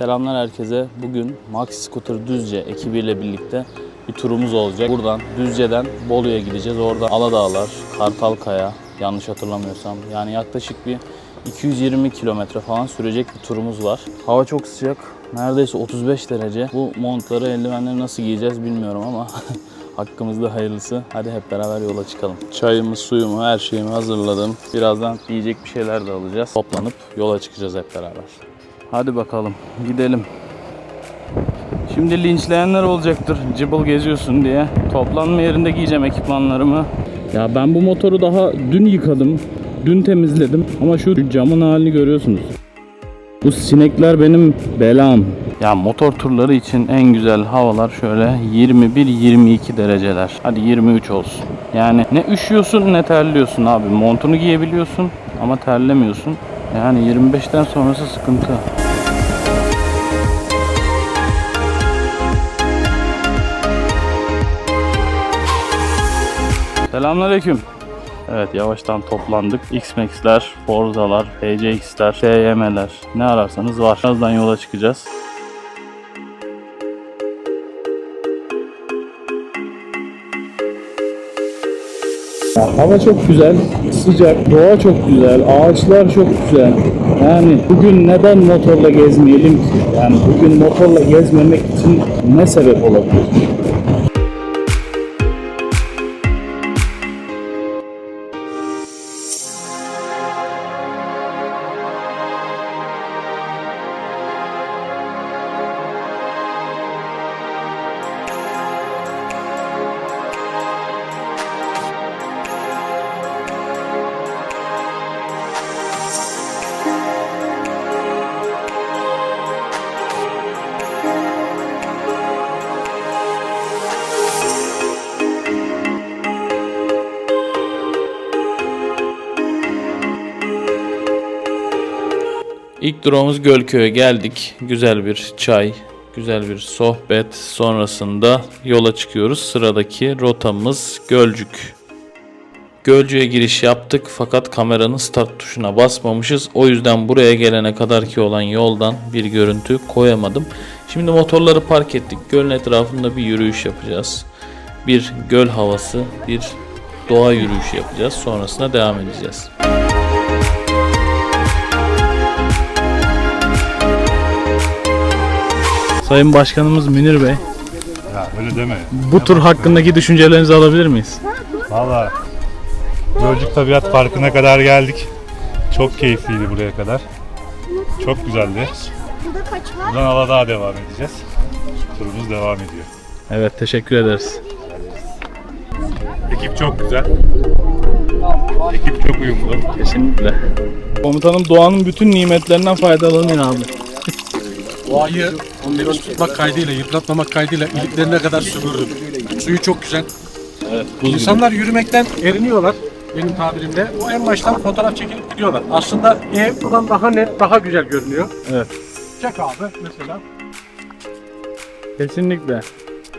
Selamlar herkese. Bugün Maxi Scooter Düzce ekibiyle birlikte bir turumuz olacak. Buradan Düzce'den Bolu'ya gideceğiz. Orada Aladağlar, Kartalkaya yanlış hatırlamıyorsam. Yani yaklaşık bir 220 kilometre falan sürecek bir turumuz var. Hava çok sıcak. Neredeyse 35 derece. Bu montları, eldivenleri nasıl giyeceğiz bilmiyorum ama hakkımızda hayırlısı. Hadi hep beraber yola çıkalım. Çayımı, suyumu, her şeyimi hazırladım. Birazdan yiyecek bir şeyler de alacağız. Toplanıp yola çıkacağız hep beraber. Hadi bakalım gidelim. Şimdi linçleyenler olacaktır cıbıl geziyorsun diye. Toplanma yerinde giyeceğim ekipmanlarımı. Ya ben bu motoru daha dün yıkadım. Dün temizledim. Ama şu camın halini görüyorsunuz. Bu sinekler benim belam. Ya motor turları için en güzel havalar şöyle 21-22 dereceler. Hadi 23 olsun. Yani ne üşüyorsun ne terliyorsun abi. Montunu giyebiliyorsun ama terlemiyorsun. Yani 25'ten sonrası sıkıntı. Selamünaleyküm. Evet yavaştan toplandık. X-Max'ler, Forza'lar, PCX'ler, TYM'ler ne ararsanız var. Birazdan yola çıkacağız. Hava çok güzel, sıcak, doğa çok güzel, ağaçlar çok güzel. Yani bugün neden motorla gezmeyelim ki? Yani bugün motorla gezmemek için ne sebep olabilir? İlk durağımız Gölköy'e geldik. Güzel bir çay, güzel bir sohbet sonrasında yola çıkıyoruz. Sıradaki rotamız Gölcük. Gölcük'e giriş yaptık fakat kameranın start tuşuna basmamışız. O yüzden buraya gelene kadar ki olan yoldan bir görüntü koyamadım. Şimdi motorları park ettik. Gölün etrafında bir yürüyüş yapacağız. Bir göl havası, bir doğa yürüyüşü yapacağız. Sonrasında devam edeceğiz. Sayın Başkanımız Münir Bey, Ya öyle deme. bu tur hakkındaki düşüncelerinizi alabilir miyiz? Valla Gölcük Tabiat Parkı'na kadar geldik. Çok keyifliydi buraya kadar. Çok güzeldi. Burada kaç var? Buradan Aladağ'a devam edeceğiz. Turumuz devam ediyor. Evet, teşekkür ederiz. Ekip çok güzel. Ekip çok uyumlu. Kesinlikle. Komutanım doğanın bütün nimetlerinden faydalanın abi. Doğayı temiz tutmak kaydıyla, yıpratmamak kaydıyla iliklerine kadar süpürdüm. Suyu çok güzel. Evet. İnsanlar yürümekten eriniyorlar benim tabirimle. O en baştan fotoğraf çekilip gidiyorlar. Aslında ev buradan daha net, daha güzel görünüyor. Evet. Çek abi mesela. Kesinlikle.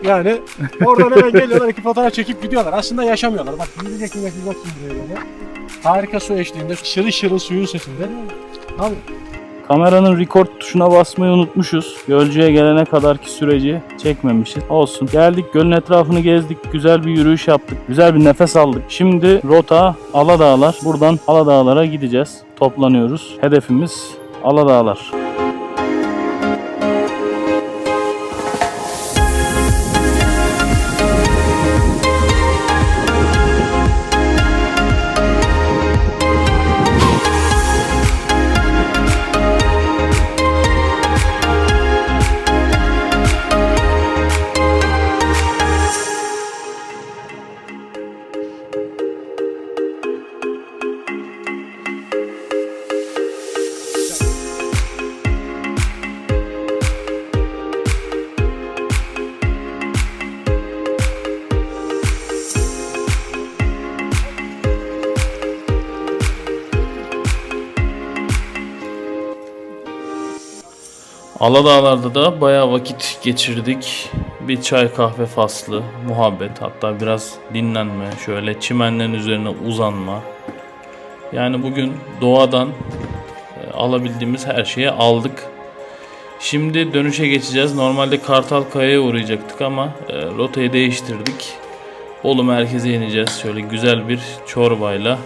Yani oradan eve geliyorlar iki fotoğraf çekip gidiyorlar. Aslında yaşamıyorlar. Bak yürüyecek şimdi böyle. Harika su eşliğinde, şırıl şırıl suyun sesinde. Abi Kameranın record tuşuna basmayı unutmuşuz. Gölcüğe gelene kadarki süreci çekmemişiz. Olsun. Geldik gölün etrafını gezdik. Güzel bir yürüyüş yaptık. Güzel bir nefes aldık. Şimdi rota Aladağlar. Buradan Aladağlar'a gideceğiz. Toplanıyoruz. Hedefimiz Aladağlar. Aladağlar'da da bayağı vakit geçirdik. Bir çay kahve faslı, muhabbet, hatta biraz dinlenme, şöyle çimenlerin üzerine uzanma. Yani bugün doğadan e, alabildiğimiz her şeyi aldık. Şimdi dönüşe geçeceğiz. Normalde Kartal Kaya'ya uğrayacaktık ama e, rotayı değiştirdik. Bolu merkeze ineceğiz. Şöyle güzel bir çorbayla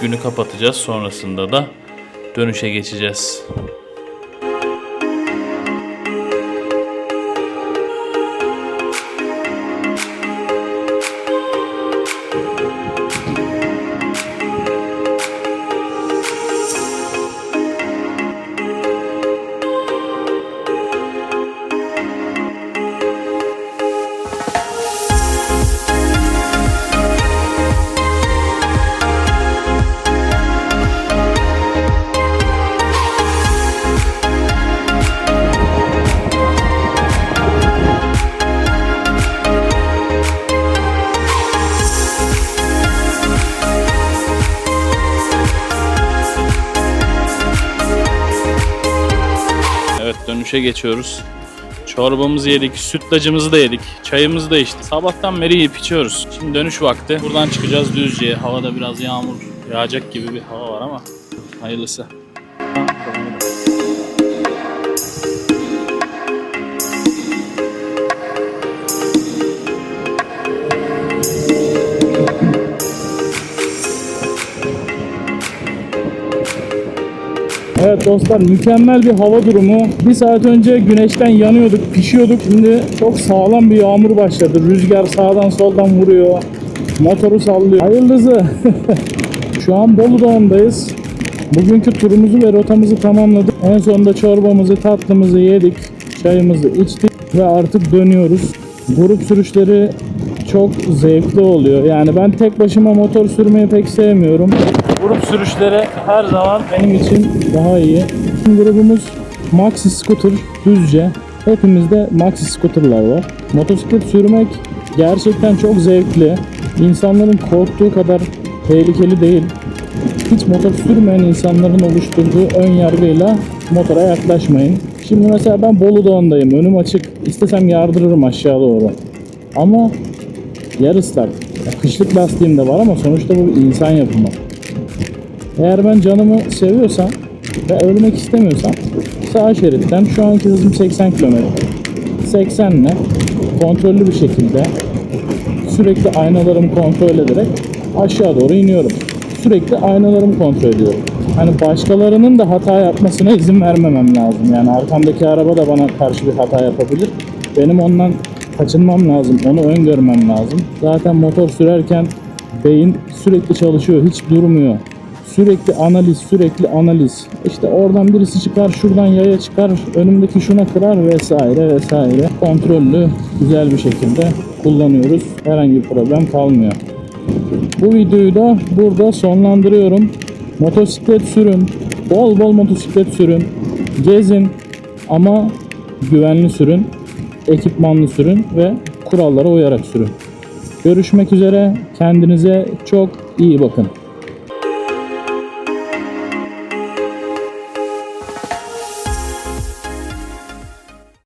günü kapatacağız. Sonrasında da dönüşe geçeceğiz. Dönüşe geçiyoruz. Çorbamızı yedik, sütlacımızı da yedik, çayımızı da içtik. Sabahtan beri yiyip içiyoruz. Şimdi dönüş vakti. Buradan çıkacağız Düzce'ye. Havada biraz yağmur yağacak gibi bir hava var ama hayırlısı. Evet dostlar mükemmel bir hava durumu. Bir saat önce güneşten yanıyorduk, pişiyorduk. Şimdi çok sağlam bir yağmur başladı. Rüzgar sağdan soldan vuruyor. Motoru sallıyor. Hayırlısı. Şu an Bolu Dağı'ndayız. Bugünkü turumuzu ve rotamızı tamamladık. En sonunda çorbamızı, tatlımızı yedik. Çayımızı içtik ve artık dönüyoruz. Grup sürüşleri çok zevkli oluyor. Yani ben tek başıma motor sürmeyi pek sevmiyorum. Grup sürüşleri her zaman benim için daha iyi. Bizim grubumuz Maxi Scooter Düzce. Hepimizde Maxi Scooter'lar var. Motosiklet sürmek gerçekten çok zevkli. İnsanların korktuğu kadar tehlikeli değil. Hiç motor sürmeyen insanların oluşturduğu ön yargıyla motora yaklaşmayın. Şimdi mesela ben Bolu Dağı'ndayım. Önüm açık. İstesem yardırırım aşağı doğru. Ama yer ıslak. Ya Kışlık lastiğim de var ama sonuçta bu bir insan yapımı. Eğer ben canımı seviyorsam ve ölmek istemiyorsam sağ şeritten şu anki hızım 80 km. 80 ile kontrollü bir şekilde sürekli aynalarımı kontrol ederek aşağı doğru iniyorum. Sürekli aynalarımı kontrol ediyorum. Hani başkalarının da hata yapmasına izin vermemem lazım. Yani arkamdaki araba da bana karşı bir hata yapabilir. Benim ondan kaçınmam lazım. Onu öngörmem lazım. Zaten motor sürerken beyin sürekli çalışıyor. Hiç durmuyor. Sürekli analiz, sürekli analiz. İşte oradan birisi çıkar, şuradan yaya çıkar, önümdeki şuna kırar vesaire vesaire. Kontrollü, güzel bir şekilde kullanıyoruz. Herhangi bir problem kalmıyor. Bu videoyu da burada sonlandırıyorum. Motosiklet sürün, bol bol motosiklet sürün, gezin ama güvenli sürün, ekipmanlı sürün ve kurallara uyarak sürün. Görüşmek üzere, kendinize çok iyi bakın.